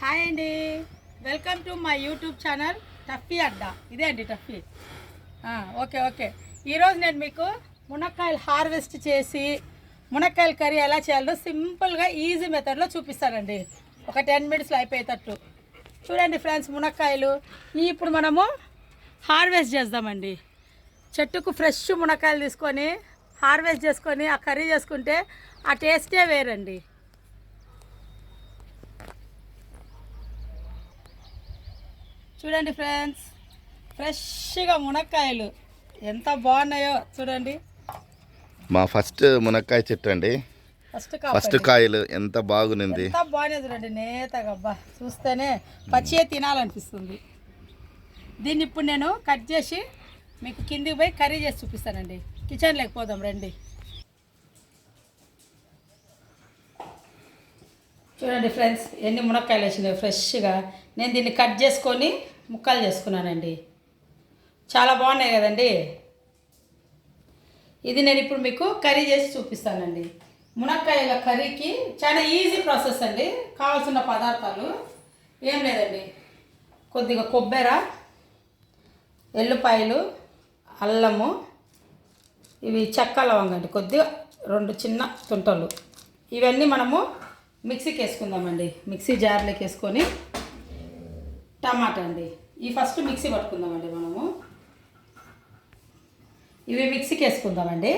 Hi అండి. Welcome to my YouTube channel Tuffy Adda. ఇదే అండి టఫీ. Okay okay. ఈరోజు నేను మీకు మునక్కాయలు హార్వెస్ట్ చేసి మునక్కాయల కర్రీ ఎలా చేయాలో సింపుల్గా ఈజీ మెథడ్లో చూపిస్తానండి. ఒక టెన్ మినిట్స్లో అయిపోయేటట్టు. చూడండి ఫ్రెండ్స్ మునక్కాయలు. ఇప్పుడు మనము హార్వెస్ట్ చేద్దామండి. చెట్టుకు ఫ్రెష్ మునక్కాయలు తీసుకొని హార్వెస్ట్ చేసుకొని ఆ కర్రీ చేసుకుంటే ఆ టేస్టే వేరండి. చూడండి ఫ్రెండ్స్ ఫ్రెష్గా మునక్కాయలు. ఎంత బాగున్నాయో చూడండి. మా ఫస్ట్ మునక్కాయ చెట్టు అండి. ఫస్ట్ కాయలు ఎంత బాగునింది ఎంత బాగున్నాయి చూడండి నేతగా అబ్బా. చూస్తేనే పచ్చియే తినాలనిపిస్తుంది. దీన్ని ఇప్పుడు నేను కట్ చేసి మీకు కిందికి పోయి కర్రీ చేసి చూపిస్తానండి. కిచెన్లోకి పోదాం రండి. చూడండి ఫ్రెండ్స్ ఎన్ని మునక్కాయలు వేసినాయి ఫ్రెష్గా. నేను దీన్ని కట్ చేసుకొని ముక్కలు చేసుకున్నానండి. చాలా బాగున్నాయి కదండి. ఇది నేను ఇప్పుడు మీకు కర్రీ చేసి చూపిస్తానండి. మునక్కాయల కర్రీకి చాలా ఈజీ ప్రాసెస్ అండి. కావాల్సిన పదార్థాలు ఏం లేదండి. కొద్దిగా కొబ్బెర ఎల్లుపాయలు అల్లము ఇవి చెక్క లవంగ అండి. కొద్దిగా రెండు చిన్న తుంటలు. ఇవన్నీ మనము మిక్సీకి వేసుకుందామండి. మిక్సీ జార్లోకి వేసుకొని టమాటా అండి. ఈ ఫస్ట్ మిక్సీ పట్టుకుందామండి మనము. ఇవి మిక్సీకి వేసుకుందామండి.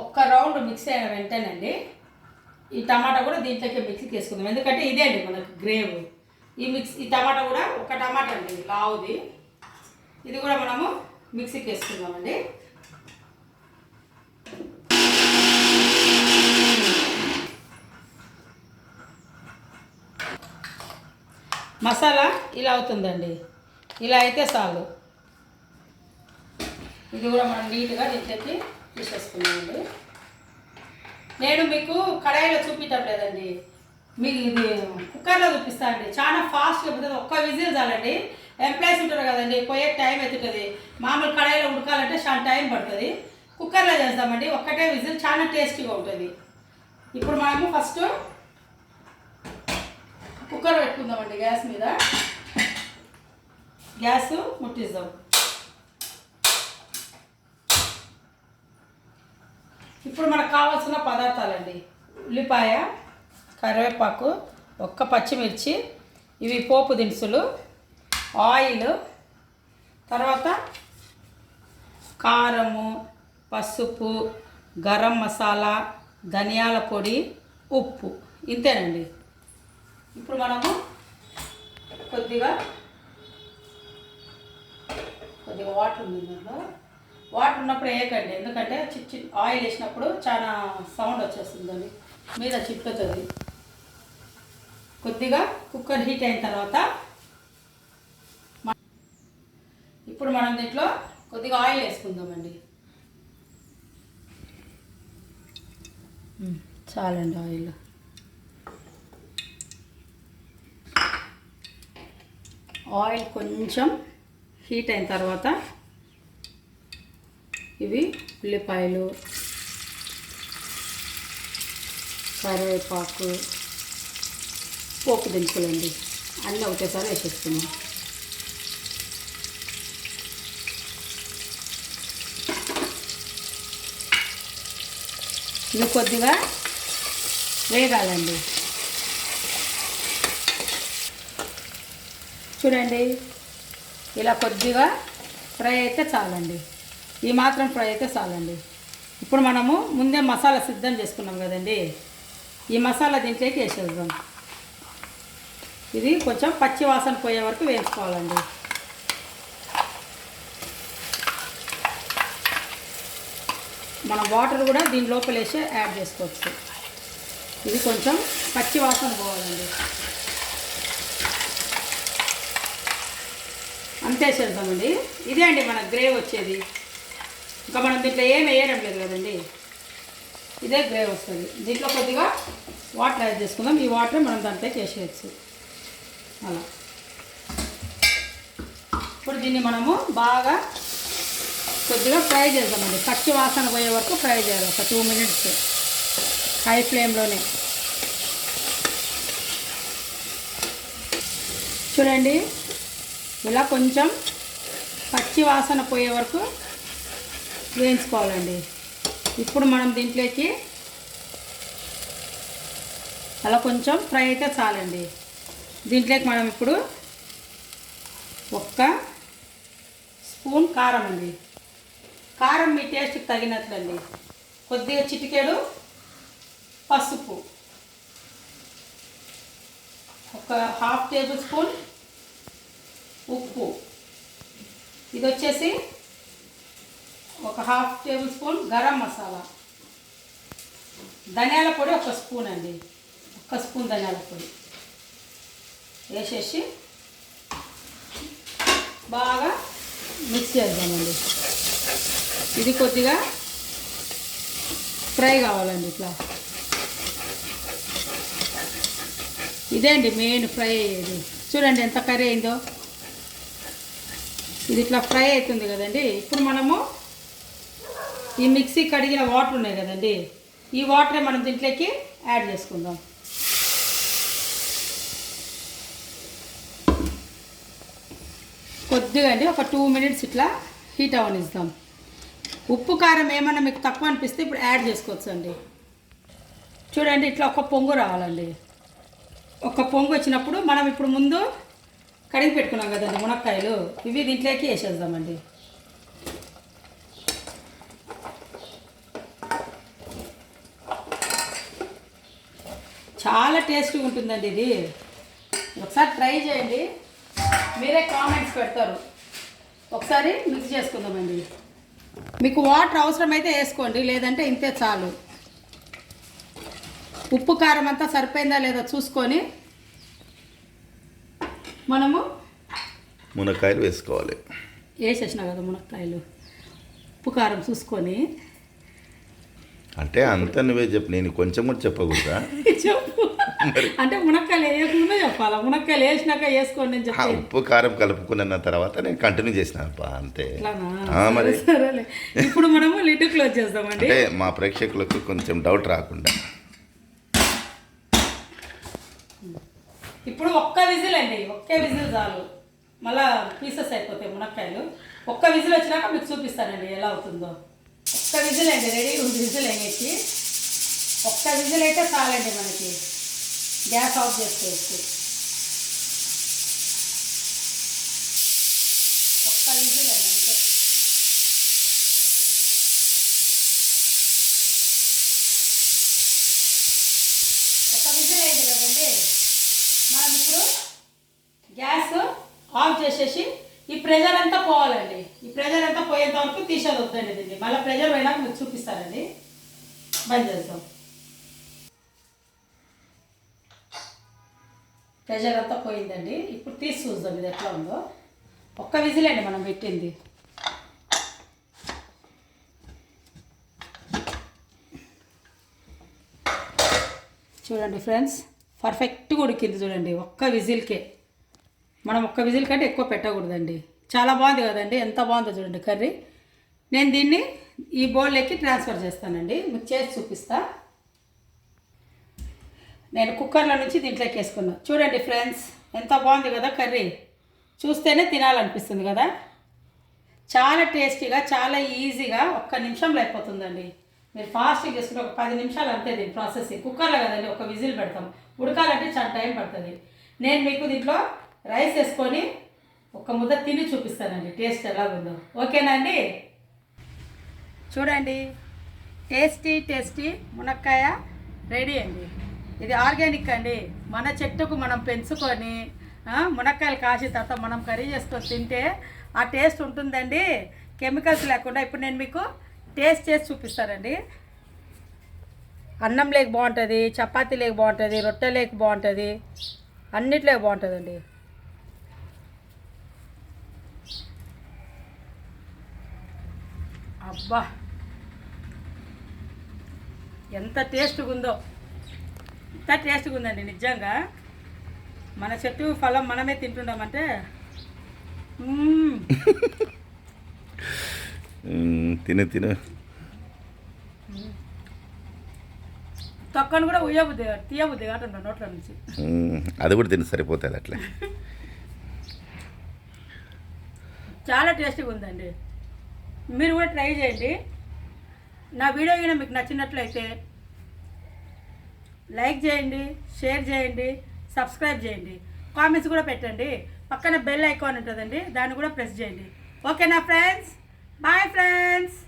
ఒక్క రౌండ్ మిక్స్ అయిన వెంటేనండి ఈ టమాటా కూడా దీంట్లోకి మిక్సీకి వేసుకుందాం. ఎందుకంటే ఇదే అండి మనకు గ్రేవ్. ఈ మిక్స్ ఈ టమాటా కూడా ఒక టమాటా అండి లావుది. ఇది కూడా మనము మిక్సీకి వేసుకుందామండి. మసాలా ఇలా అవుతుందండి. ఇలా అయితే చాలు. ఇది కూడా మనం నీట్గా దీంట్లోకి తీసేసుకున్నామండి నేను మీకు కడాయిలో చూపించడం లేదండి. మీకు ఇది కుక్కర్లో చూపిస్తానండి చాలా ఫాస్ట్గా పోతుంది ఒక్క విజిల్ చాలండి. ఎంప్లాయీస్ ఉంటారు కదండి పోయే టైం ఎత్తుతుంది మామూలు కడాయిలో ఉడకాలంటే చాలా టైం పడుతుంది. కుక్కర్లో చేస్తామండి. ఒక్కటే విజిల్ చాలా టేస్టీగా ఉంటుంది. ఇప్పుడు మనము ఫస్ట్ కుక్కర్ పెట్టుకుందామండి గ్యాస్ మీద. గ్యాస్ ముట్టిద్దాం. ఇప్పుడు మనకు కావాల్సిన పదార్థాలండి. ఉల్లిపాయ కరివేపాకు ఒక్క పచ్చిమిర్చి ఇవి పోపు దినుసులు ఆయిల్ తర్వాత కారము పసుపు గరం మసాలా ధనియాల పొడి ఉప్పు. ఇంతేనండి. ఇప్పుడు మనము కొద్దిగా కొద్దిగా వాటర్ ఉంది దాంట్లో వాటర్ ఉన్నప్పుడు వేయకండి. ఎందుకంటే చిట్ చిట్ ఆయిల్ వేసినప్పుడు చాలా సౌండ్ వచ్చేస్తుందండి. మీద చిట్టుతుంది కొద్దిగా కుక్కర్ హీట్ అయిన తర్వాత ఇప్పుడు మనం దీంట్లో కొద్దిగా ఆయిల్ వేసుకుందామండి. చాలండి ఆయిల్ ఆయిల్ కొంచెం హీట్ అయిన తర్వాత ఇవి ఉల్లిపాయలు కరివేపాకు పోపు దినుసులండి. అన్నీ ఒకటేసారి వేసేస్తున్నాం ఇవి కొద్దిగా వేగాలండి. చూడండి. ఇలా కొద్దిగా ఫ్రై అయితే చాలండి. ఈ మాత్రం ఫ్రై అయితే చాలండి. ఇప్పుడు మనము ముందే మసాలా సిద్ధం చేసుకున్నాం కదండి. ఈ మసాలా దీంట్లోకి వేసేద్దాం. ఇది కొంచెం పచ్చి వాసన పోయే వరకు వేసుకోవాలండి మనం వాటర్ కూడా దీని లోపల వేసి యాడ్ చేసుకోవచ్చు. ఇది కొంచెం పచ్చి వాసన పోవాలండి. అంతే చేద్దామండి ఇదే అండి మన గ్రేవ్ వచ్చేది. ఇంకా మనం దీంట్లో ఏం వేయడం లేదు కదండి. ఇదే గ్రేవ్ వస్తుంది. దీంట్లో కొద్దిగా వాటర్ యాడ్ చేసుకుందాం. ఈ వాటర్ మనం దాంట్లోకి వేసేయచ్చు. అలా. ఇప్పుడు దీన్ని మనము బాగా కొద్దిగా ఫ్రై చేద్దామండి. పచ్చి వాసన పోయే వరకు ఫ్రై చేయాలి. ఒక టూ మినిట్స్ హై ఫ్లేమ్లోనే చూడండి. ఇలా కొంచెం పచ్చి వాసన పోయే వరకు వేయించుకోవాలండి. ఇప్పుడు మనం దీంట్లోకి అలా కొంచెం ఫ్రై అయితే చాలండి. దీంట్లోకి మనం ఇప్పుడు ఒక్క స్పూన్ కారం అండి. కారం మీ టేస్ట్కి తగినట్లండి. కొద్దిగా చిటికెడు పసుపు. ఒక హాఫ్ టేబుల్ స్పూన్ ఉప్పు. ఇది వచ్చేసి ఒక half tablespoon garam masala. ధనియాల పొడి ఒక స్పూన్ అండి. ఒక స్పూన్ ధనియాల పొడి. వేసేసి బాగా మిక్స్ చేద్దామండి. ఇది కొద్దిగా ఫ్రై కావాలండి ఇట్లా. ఇదే అండి మెయిన్ ఫ్రై అయ్యేది. చూడండి ఎంత కర్రీ అయిందో. ఇది ఇట్లా ఫ్రై అవుతుంది కదండి. ఇప్పుడు మనము ఈ మిక్సీ కడిగిన వాటర్ ఉన్నాయి కదండి. ఈ వాటరే మనం దీంట్లోకి యాడ్ చేసుకుందాం. కొద్దిగా అండి ఒక టూ మినిట్స్ ఇట్లా హీట్ అవనిస్తాం ఉప్పు కారం ఏమన్నా మీకు తక్కువ అనిపిస్తే ఇప్పుడు యాడ్ చేసుకోవచ్చు అండి చూడండి ఇట్లా ఒక పొంగు రావాలండి. ఒక పొంగు వచ్చినప్పుడు మనం ఇప్పుడు ముందు కడిగి పెట్టుకున్నాం కదండి మునక్కాయలు. ఇవి దీంట్లోకి వేసేద్దామండి. చాలా టేస్టీగా ఉంటుందండి ఇది. ఒకసారి ట్రై చేయండి. మీరే కామెంట్స్ పెడతారు. ఒకసారి మిక్స్ చేసుకుందామండి. మీకు వాటర్ అవసరమైతే వేసుకోండి లేదంటే ఇంతే చాలు. ఉప్పు కారం అంతా సరిపోయిందా లేదా చూసుకొని మనము మునక్కాయలు వేసుకోవాలి. వేసేసిన కదా మునక్కాయలు. ఉప్పు కారం చూసుకొని. అంటే అంత నువ్వే చెప్పు నేను కొంచెం కూడా చెప్పకూడదా? చెప్పు. అంటే మునక్కాయలు వేయకుండా చెప్పాలా? మునక్కాయలు వేసినాక వేసుకోండి అని చెప్పి ఉప్పు కారం కలుపుకున్న తర్వాత నేను కంటిన్యూ చేసినాను అంతే. మరి. ఇప్పుడు మనము లిడ్ క్లోజ్ చేద్దామండి. అంటే మా ప్రేక్షకులకు కొంచెం డౌట్ రాకుండా ఇప్పుడు ఒక్క విజిల్ అండి ఒకే విజిల్ చాలు. మళ్ళా పీసెస్ అయిపోతాయి మునక్కాయలు. ఒక్క విజిల్ వచ్చినాక మీకు చూపిస్తానండి ఎలా అవుతుందో. ఒక్క విజిల్ అండి రెడీ రెండు విజిల్ అయ్యేసి ఒక్క విజిల్ అయితే చాలండి మనకి. గ్యాస్ ఆఫ్ చేసుకోవచ్చు ఒక్క విజిల్ అండి అంతే ఒక విజిల్ అయింది కదండి మనం ఇప్పుడు గ్యాస్ ఆఫ్ చేసేసి ఈ ప్రెజర్ అంతా పోవాలండి. ఈ ప్రెజర్ అంతా పోయేంత వరకు తీసేది వద్దండి దీన్ని. మళ్ళీ ప్రెజర్ పోయినాక మీకు చూపిస్తానండి. బంద్ చేద్దాం. ప్రెజర్ అంతా పోయిందండి. ఇప్పుడు తీసి చూద్దాం ఇది ఎట్లా ఉందో. ఒక్క విజిల్ అండి మనం పెట్టింది. చూడండి ఫ్రెండ్స్. పర్ఫెక్ట్గా ఉడికింది చూడండి ఒక్క విజిల్కే. మనం ఒక్క విజిల్ కంటే ఎక్కువ పెట్టకూడదండి. చాలా బాగుంది కదండి ఎంత బాగుందో చూడండి కర్రీ. నేను దీన్ని ఈ బౌల్లోకి ట్రాన్స్ఫర్ చేస్తానండి మీకు చేసి చూపిస్తా. నేను కుక్కర్లో నుంచి దీంట్లోకి వేసుకున్నా. చూడండి ఫ్రెండ్స్ ఎంత బాగుంది కదా కర్రీ. చూస్తేనే తినాలనిపిస్తుంది కదా. చాలా టేస్టీగా చాలా ఈజీగా ఒక్క నిమిషంలో అయిపోతుందండి. మీరు ఫాస్ట్గా చేసుకుంటే ఒక పది నిమిషాలు అంతే దీని ప్రాసెస్ కుక్కర్లో కదండి ఒక విజిల్ పెడతాం. ఉడకాలంటే చాలా టైం పడుతుంది. నేను మీకు దీంట్లో రైస్ వేసుకొని ఒక ముద్ద తిని చూపిస్తానండి. టేస్ట్ ఎలా ఉందో ఓకేనా అండి? చూడండి. టేస్టీ టేస్టీ మునక్కాయ రెడీ అండి. ఇది ఆర్గానిక్ అండి. మన చెట్టుకు మనం పెంచుకొని మునక్కాయలు కాసిన తర్వాత మనం కర్రీ చేసుకొని తింటే ఆ టేస్ట్ ఉంటుందండి. కెమికల్స్ లేకుండా. ఇప్పుడు నేను మీకు టేస్ట్ చేసి చూపిస్తానండి. అన్నం లేక బాగుంటుంది చపాతీ లేక బాగుంటుంది రొట్టె లేక బాగుంటుంది అన్నిట్లో బాగుంటుందండి. అబ్బా! ఎంత టేస్ట్గా ఉందో ఎంత టేస్ట్గా ఉందండి నిజంగా. మన చెట్టు ఫలం మనమే తింటున్నామంటే తిను తిను. తొక్కను కూడా ఉయ్యబుద్ది తీయబుద్ది కాకుండా నోట్ల నుంచి. అది కూడా తిని సరిపోతుంది అట్లా. చాలా టేస్టీగా ఉందండి. మీరు కూడా ట్రై చేయండి. నా వీడియో అయినా మీకు నచ్చినట్లయితే లైక్ చేయండి షేర్ చేయండి సబ్స్క్రైబ్ చేయండి. కామెంట్స్ కూడా పెట్టండి. పక్కన బెల్ ఐకాన్ ఉంటుందండి దాన్ని కూడా ప్రెస్ చేయండి. ఓకేనా ఫ్రెండ్స్? Bye friends